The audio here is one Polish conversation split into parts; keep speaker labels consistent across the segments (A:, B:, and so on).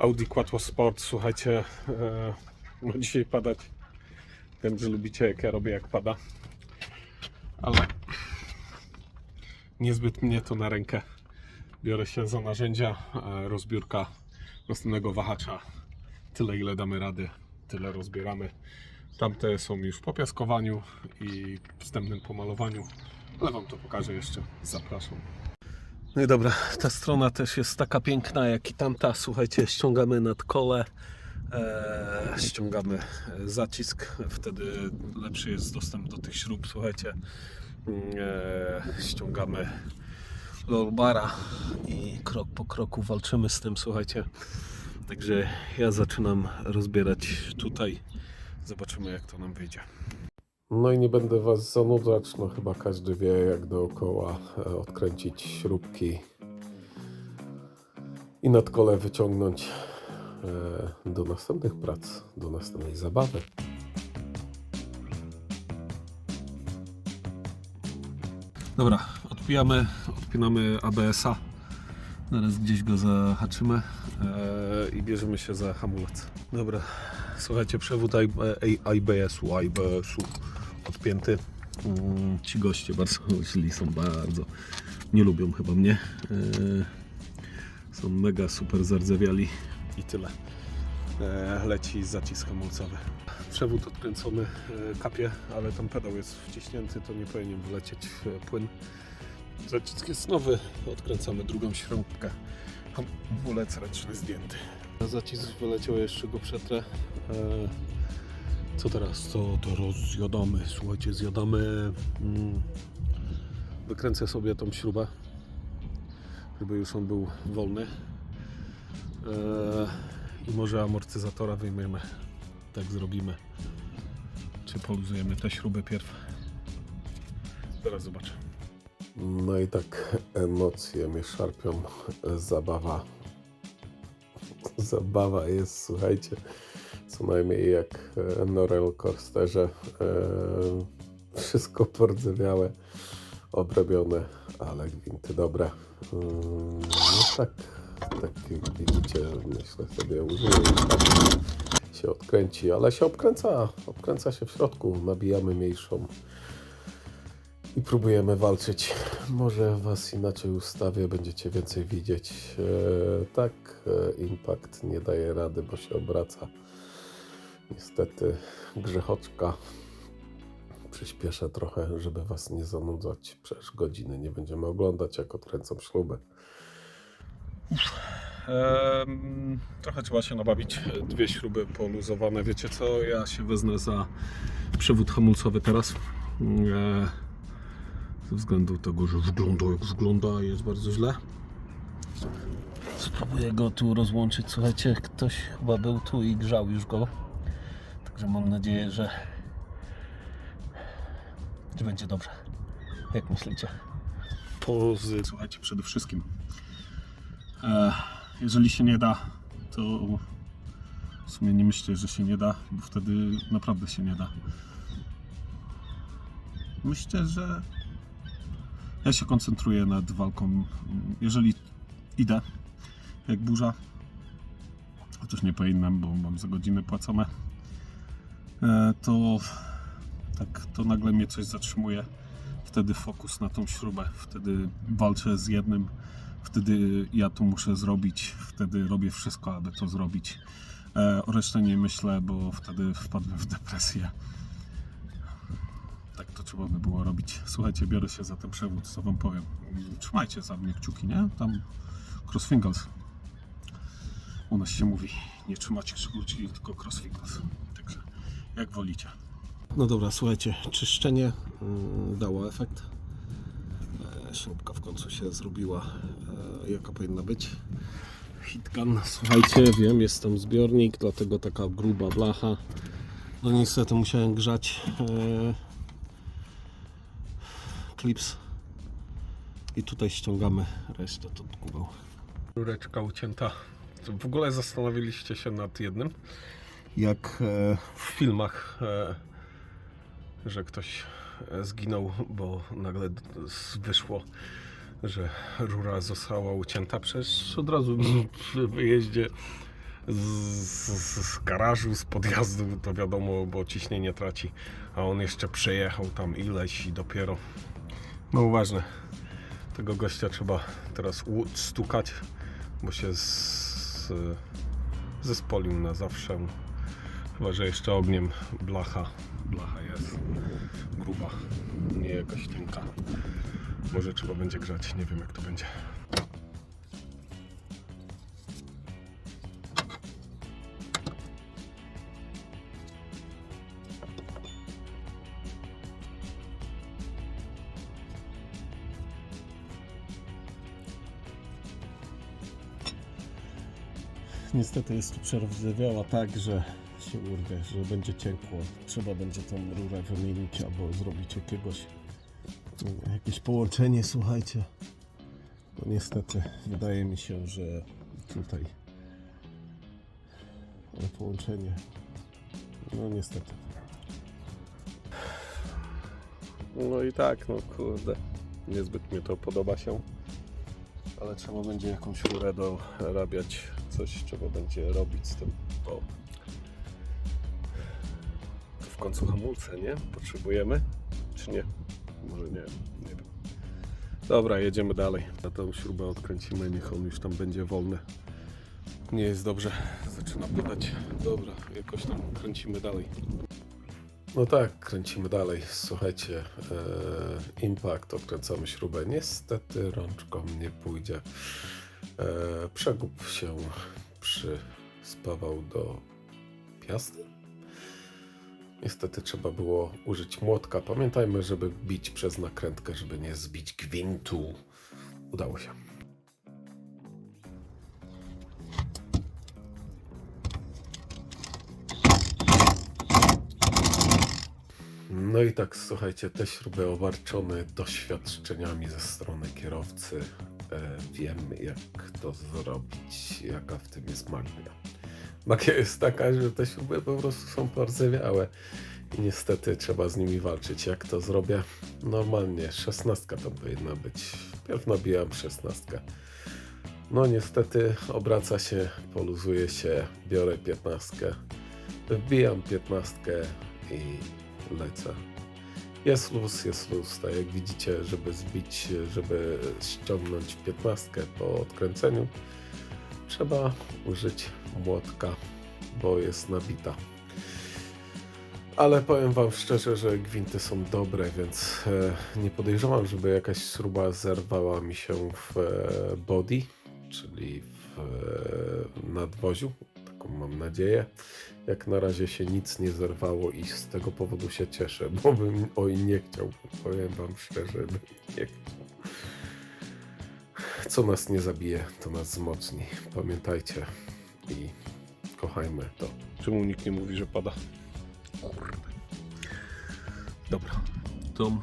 A: Audi Quattro Sport, słuchajcie, e, ma dzisiaj padać. Wiem, że lubicie jak ja robię jak pada. Ale niezbyt mnie to na rękę. Biorę się za narzędzia, e, rozbiórka następnego wahacza. Tyle ile damy rady, tyle rozbieramy. Tamte są już po piaskowaniu i wstępnym pomalowaniu. Ale Wam to pokażę jeszcze. Zapraszam. No i dobra, ta strona też jest taka piękna jak i tamta. Słuchajcie, ściągamy nad kole, e, ściągamy zacisk, wtedy lepszy jest dostęp do tych śrub. Słuchajcie, e, ściągamy rollbara i krok po kroku walczymy z tym. Słuchajcie, także ja zaczynam rozbierać tutaj. Zobaczymy, jak to nam wyjdzie. No i nie będę Was zanudzać, no chyba każdy wie jak dookoła e, odkręcić śrubki i nad kole wyciągnąć e, do następnych prac, do następnej zabawy. Dobra, odpijamy, odpinamy ABS-a. Zaraz gdzieś go zahaczymy e, i bierzemy się za hamulec. Dobra, słuchajcie, przewód IBS-u, IBS-u Mm, Ci goście bardzo źli są, bardzo. Nie lubią chyba mnie. E, Są mega super zardzewiali i tyle. E, Leci zacisk hamulcowy. Przewód odkręcony, e, kapie, ale tam pedał jest wciśnięty, to nie powinien wlecieć płyn. Zacisk jest nowy, odkręcamy drugą śrubkę. Hamulec ręczny zdjęty. Zacisk wyleciał, jeszcze go przetrę. Co teraz? To, to rozjadamy, słuchajcie, zjadamy. Mm, wykręcę sobie tą śrubę, żeby już on był wolny. E, I może amortyzatora wyjmiemy. Tak zrobimy. Czy poluzujemy te śruby pierw? Zaraz zobaczę. No i tak emocje mnie szarpią. Zabawa. Zabawa jest, słuchajcie, co najmniej jak e, na roller coasterze. E, Wszystko pordzewiałe, obrobione, ale gwinty dobre. Mm, No tak, tak jak widzicie, myślę sobie użyję tak się odkręci, ale się obkręca, obkręca się w środku, nabijamy mniejszą i próbujemy walczyć. Może Was inaczej ustawię, będziecie więcej widzieć. E, tak, impact nie daje rady, bo się obraca. Niestety grzechoczka. Przyspieszę trochę, żeby Was nie zanudzać. Przecież godziny nie będziemy oglądać, jak odkręcam śrubę. Em, trochę trzeba się nabawić. Dwie śruby poluzowane. Wiecie co? Ja się wezmę za przewód hamulcowy teraz. E, ze względu tego, że wygląda jak wygląda, jest bardzo źle. Spróbuję go tu rozłączyć. Słuchajcie, ktoś chyba był tu i grzał już go. Także mam nadzieję, że, że będzie dobrze. Jak myślicie? Pozy. Słuchajcie, przede wszystkim. E, jeżeli się nie da, to w sumie nie myślę, że się nie da, bo wtedy naprawdę się nie da. Myślę, że ja się koncentruję nad walką. Jeżeli idę, jak burza, chociaż nie powinnam, bo mam za godziny płacone, to tak, to nagle mnie coś zatrzymuje. Wtedy fokus na tą śrubę, wtedy walczę z jednym, wtedy ja to muszę zrobić, wtedy robię wszystko, aby to zrobić. E, O resztę nie myślę, bo wtedy wpadłem w depresję. Tak to trzeba by było robić. Słuchajcie, biorę się za ten przewód, co wam powiem. Trzymajcie za mnie kciuki, nie? Tam crossfingers. U nas się mówi, nie trzymać kciuki, tylko crossfingers. Jak wolicie. No dobra, słuchajcie, czyszczenie mm, dało efekt. E, Śrubka w końcu się zrobiła, e, jaka powinna być. Hitgun, słuchajcie, wiem, jest tam zbiornik, dlatego taka gruba blacha. No niestety musiałem grzać e, klips i tutaj ściągamy resztę to kubeł. Rureczka ucięta. W ogóle zastanowiliście się nad jednym, jak e, w filmach, e, że ktoś e, zginął, bo nagle z- wyszło, że rura została ucięta. Przecież od razu przy wyjeździe z, z, z garażu, z podjazdu, to wiadomo, bo ciśnienie traci, a on jeszcze przejechał tam ileś i dopiero. No uważne, tego gościa trzeba teraz stukać, bo się z, zespolił na zawsze. Chyba, że jeszcze ogniem blacha, blacha jest gruba, nie jakaś cienka. Może trzeba będzie grzać, nie wiem jak to będzie. Niestety jest tu przerozlewiała tak, że się urwie, że będzie cienko. Trzeba będzie tą rurę wymienić albo zrobić jakiegoś jakieś połączenie, słuchajcie. Bo niestety wydaje mi się, że tutaj połączenie. No niestety. No i tak, no kurde. Niezbyt mi to podoba się. Ale trzeba będzie jakąś rurę dorabiać. Coś trzeba będzie robić z tym. Bo końcu hamulce, nie? Potrzebujemy? Czy nie? Może nie, nie wiem. Dobra, jedziemy dalej. Na tą śrubę odkręcimy, niech on już tam będzie wolny. Nie jest dobrze, zaczyna padać. Dobra, jakoś tam kręcimy dalej. No tak, kręcimy dalej. Słuchajcie, e, impact, odkręcamy śrubę. Niestety rączką nie pójdzie. E, przegub się przyspawał do piasty. Niestety trzeba było użyć młotka. Pamiętajmy, żeby bić przez nakrętkę, żeby nie zbić gwintu. Udało się. No i tak, słuchajcie, te śruby obarczone doświadczeniami ze strony kierowcy. E, wiem, jak to zrobić, jaka w tym jest magia. Magia jest taka, że te śruby po prostu są porzewiałe i niestety trzeba z nimi walczyć. Jak to zrobię? Normalnie, szesnastka to powinna być. Pierw nabijam szesnastkę. No niestety obraca się, poluzuje się, biorę piętnastkę, wbijam piętnastkę i lecę. Jest luz, jest luz, tak jak widzicie, żeby zbić, żeby ściągnąć piętnastkę po odkręceniu, trzeba użyć młotka, bo jest nabita. Ale powiem Wam szczerze, że gwinty są dobre, więc e, nie podejrzewam, żeby jakaś śruba zerwała mi się w e, body, czyli w e, nadwoziu. Taką mam nadzieję. Jak na razie się nic nie zerwało i z tego powodu się cieszę, bo bym oj nie chciał, powiem Wam szczerze, bym nie chciał. Co nas nie zabije, to nas wzmocni. Pamiętajcie i kochajmy to. Czemu nikt nie mówi, że pada? Kurde. Dobra, tą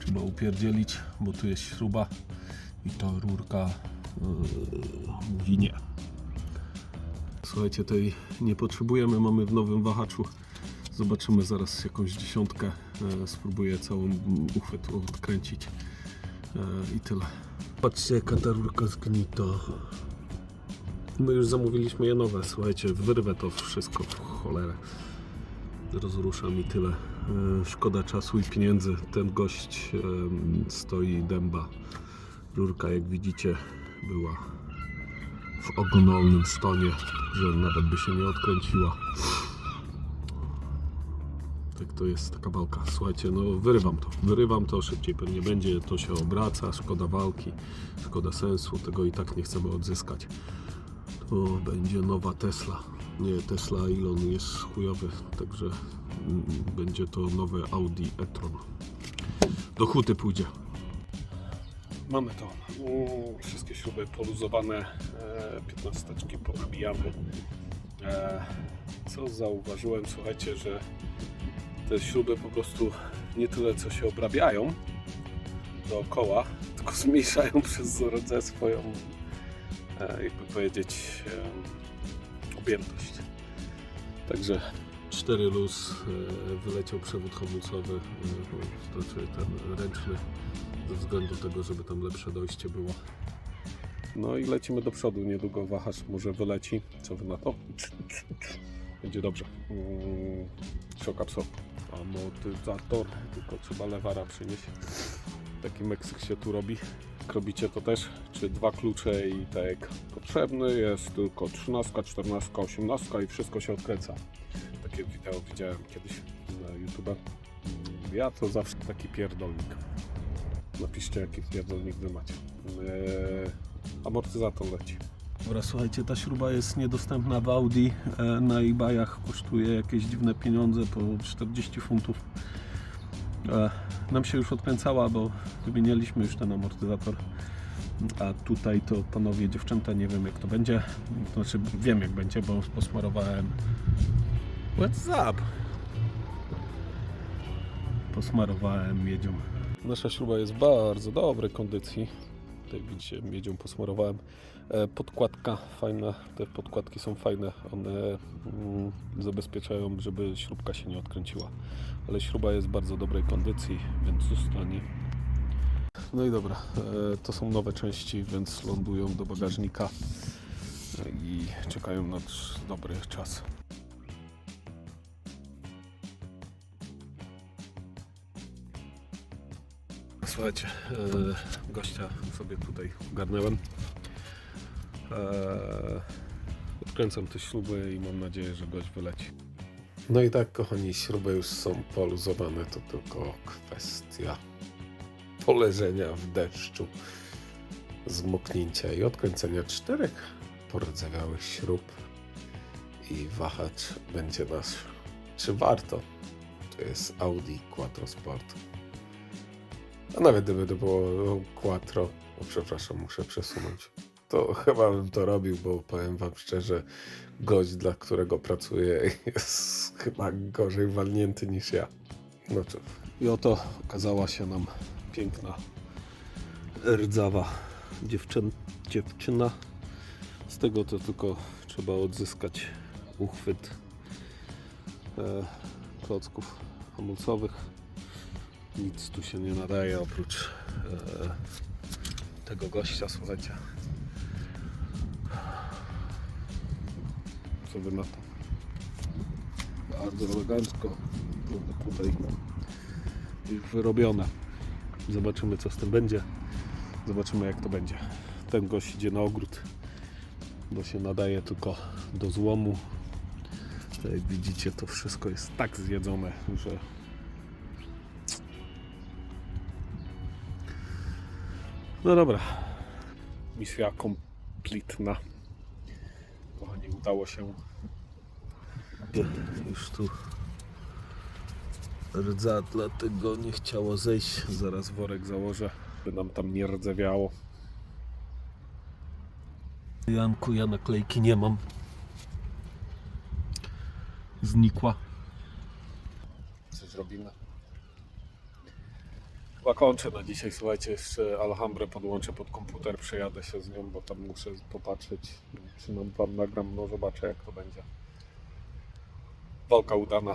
A: trzeba upierdzielić, bo tu jest śruba i to rurka yy, winie. Słuchajcie, tej nie potrzebujemy, mamy w nowym wahaczu. Zobaczymy zaraz jakąś dziesiątkę. E, spróbuję całą uchwyt odkręcić. E, I tyle. Patrzcie jaka ta rurka zgnita. My już zamówiliśmy je nowe, słuchajcie, wyrwę to wszystko w cholerę. Rozruszam i tyle. E, Szkoda czasu i pieniędzy. Ten gość stoi dęba. Rurka, jak widzicie, była w ogonolnym stonie, że nawet by się nie odkręciła. Tak to jest taka walka. Słuchajcie, no wyrywam to. Wyrywam to, szybciej pewnie będzie, to się obraca, szkoda walki, szkoda sensu, tego i tak nie chcemy odzyskać. To będzie nowa Tesla. Nie, Tesla Elon jest chujowy, także będzie to nowe Audi e-tron. Do huty pójdzie. Mamy to. Wszystkie śruby poluzowane, e, 15 ponabijamy. E, Co zauważyłem, słuchajcie, że te śruby po prostu nie tyle co się obrabiają dookoła, tylko zmniejszają przez rodze swoją, e, jakby powiedzieć, e, objętość. Także 4 luz, e, wyleciał przewód hamulcowy, e, to znaczy ten ręczny, ze względu tego, żeby tam lepsze dojście było. No i lecimy do przodu. Niedługo wahacz może wyleci. Co wy na to? Będzie dobrze. Mm, Shock absorb. Amortyzator. Tylko trzeba lewara przynieść. Taki Meksyk się tu robi. Jak robicie to też? Czy dwa klucze i tak potrzebny jest tylko 13, 14, 18 i wszystko się odkręca. Takie wideo widziałem kiedyś na YouTube. Ja to zawsze taki pierdolnik. Napiszcie jaki pierdolnik wy macie. Eee, amortyzator leci. Dobra, słuchajcie, ta śruba jest niedostępna w Audi. E, na eBayach kosztuje jakieś dziwne pieniądze, po 40 funtów. E, nam się już odkręcała, bo wymienialiśmy już ten amortyzator. A tutaj to panowie, dziewczęta, nie wiem jak to będzie. To znaczy wiem jak będzie, bo posmarowałem. What's up? Posmarowałem miedzią. Nasza śruba jest w bardzo dobrej kondycji. Tutaj widzicie, miedzią posmarowałem. E, Podkładka fajna, te podkładki są fajne. One mm, zabezpieczają, żeby śrubka się nie odkręciła. Ale śruba jest w bardzo dobrej kondycji, więc zostanie. No i dobra, e, to są nowe części, więc lądują do bagażnika e, i czekają na dobry czas. Słuchajcie, gościa sobie tutaj ogarnęłem. E, odkręcam te śruby i mam nadzieję, że gość wyleci. No i tak, kochani, śruby już są poluzowane, to tylko kwestia poleżenia w deszczu, zmoknięcia i odkręcenia czterech pordzewiałych śrub i wahacz będzie nasz. Czy warto? To jest Audi Quattro Sport. A nawet gdyby to było Quattro, o przepraszam, muszę przesunąć. To chyba bym to robił, bo powiem wam szczerze, gość, dla którego pracuję, jest chyba gorzej walnięty niż ja. No cóż. I oto okazała się nam piękna, rdzawa dziewczyn, dziewczyna. Z tego to tylko trzeba odzyskać uchwyt e, klocków hamulcowych. Nic tu się nie nadaje oprócz e, tego gościa, słuchajcie. Wy na to? Bardzo elegancko. Tutaj już wyrobione. Zobaczymy co z tym będzie. Zobaczymy jak to będzie. Ten gość idzie na ogród, bo się nadaje tylko do złomu. Jak widzicie to wszystko jest tak zjedzone, że No dobra. Misja kompletna. Udało się. Już tu rdza, dlatego nie chciało zejść. Zaraz worek założę, by nam tam nie rdzewiało. Janku, ja naklejki nie mam. Znikła. Co zrobimy? Chyba kończę na dzisiaj, słuchajcie, jeszcze Alhambrę podłączę pod komputer, przejadę się z nią, bo tam muszę popatrzeć, czy nam wam nagram, no zobaczę jak to będzie. Walka udana,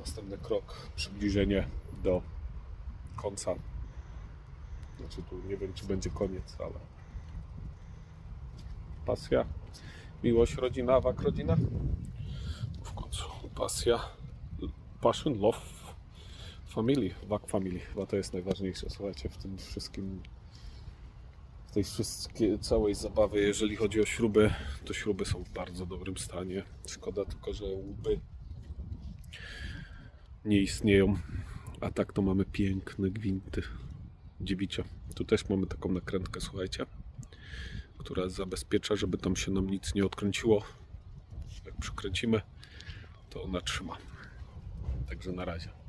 A: następny krok, przybliżenie do końca. Znaczy tu nie wiem, czy będzie koniec, ale pasja, miłość, rodzina, wak rodzina. W końcu pasja, passion, love, Family, Wak Family, chyba to jest najważniejsze, słuchajcie, w tym wszystkim, w tej wszystkiej, całej zabawy, jeżeli chodzi o śruby, to śruby są w bardzo dobrym stanie. Szkoda tylko, że łby nie istnieją, a tak to mamy piękne gwinty dziewicze. Tu też mamy taką nakrętkę, słuchajcie, która zabezpiecza, żeby tam się nam nic nie odkręciło. Jak przykręcimy, to ona trzyma. Także na razie.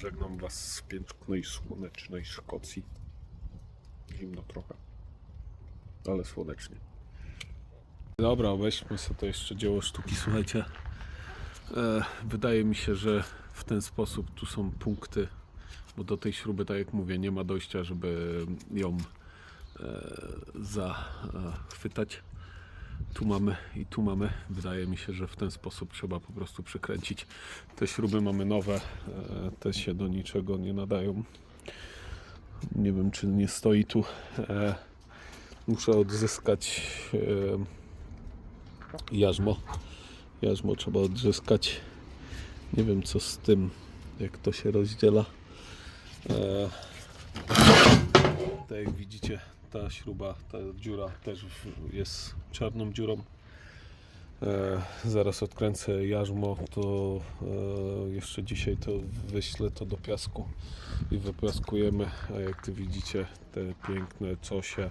A: Żegnam Was z pięknej, słonecznej Szkocji. Zimno trochę, ale słonecznie. Dobra, weźmy sobie to jeszcze dzieło sztuki. Słuchajcie, e, wydaje mi się, że w ten sposób tu są punkty, bo do tej śruby, tak jak mówię, nie ma dojścia, żeby ją e, zachwytać. Tu mamy i tu mamy. Wydaje mi się, że w ten sposób trzeba po prostu przykręcić. Te śruby mamy nowe, e, te się do niczego nie nadają. Nie wiem, czy nie stoi tu e, muszę odzyskać e, jarzmo. Jarzmo trzeba odzyskać. Nie wiem co z tym, jak to się rozdziela. Tak jak widzicie, ta śruba, ta dziura też jest czarną dziurą. E, zaraz odkręcę jarzmo, to e, jeszcze dzisiaj to wyślę to do piasku i wypiaskujemy. A jak tu widzicie, te piękne cosie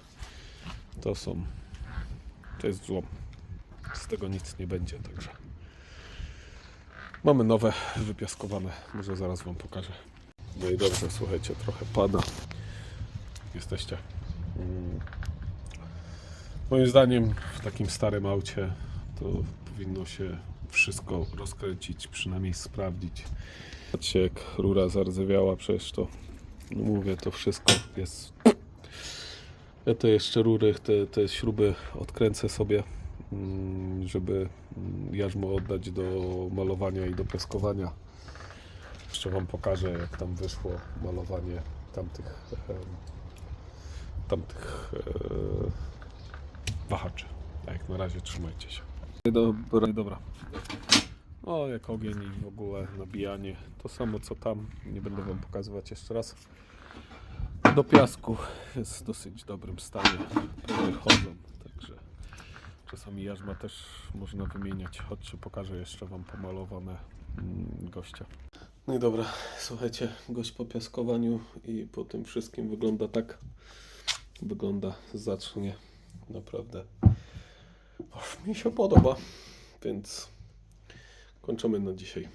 A: to są, to jest złom. Z tego nic nie będzie, także mamy nowe, wypiaskowane. Może zaraz Wam pokażę. No i dobrze, słuchajcie, trochę pada. Jesteście. Mm. Moim zdaniem w takim starym aucie to powinno się wszystko rozkręcić, przynajmniej sprawdzić. Patrzcie jak rura zardzewiała, przecież to, no mówię, to wszystko jest... Ja te jeszcze rury, te, te śruby odkręcę sobie, mm, żeby mm, jarzmo oddać do malowania i do piaskowania. Jeszcze Wam pokażę, jak tam wyszło malowanie tamtych, tamtych e, wahaczy. A jak na razie trzymajcie się. Dobra, dobra. O, jak ogień i w ogóle nabijanie. To samo co tam. Nie będę Wam pokazywać jeszcze raz. Do piasku jest w dosyć dobrym stanie. Prawie chodzą, także czasami jarzma też można wymieniać. Chodźcie, pokażę jeszcze Wam pomalowane mm, gościa. No i dobra, słuchajcie, gość po piaskowaniu i po tym wszystkim wygląda tak. Wygląda zacznie. Naprawdę. Och, mi się podoba, więc kończymy na dzisiaj.